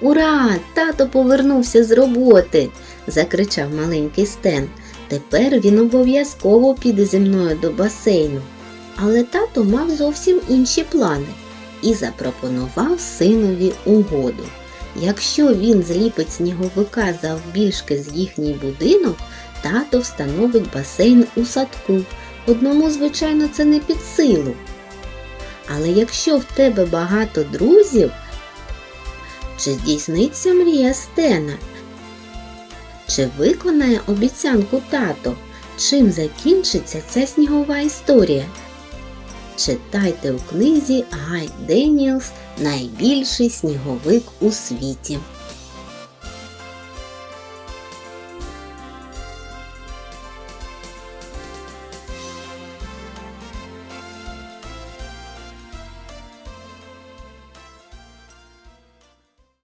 Ура! Тато повернувся з роботи. закричав маленький Стен. Тепер він обов'язково піде зі мною до басейну. Але тато мав зовсім інші плани і запропонував синові угоду. Якщо він зліпить сніговика завбільшки з їхній будинок, тато встановить басейн у садку. Одному, звичайно, це не під силу. Але якщо в тебе багато друзів, чи здійсниться мрія Стена? Чи виконає обіцянку тато? Чим закінчиться ця снігова історія? Читайте у книзі Гай Деніелс Найбільший сніговик у світі.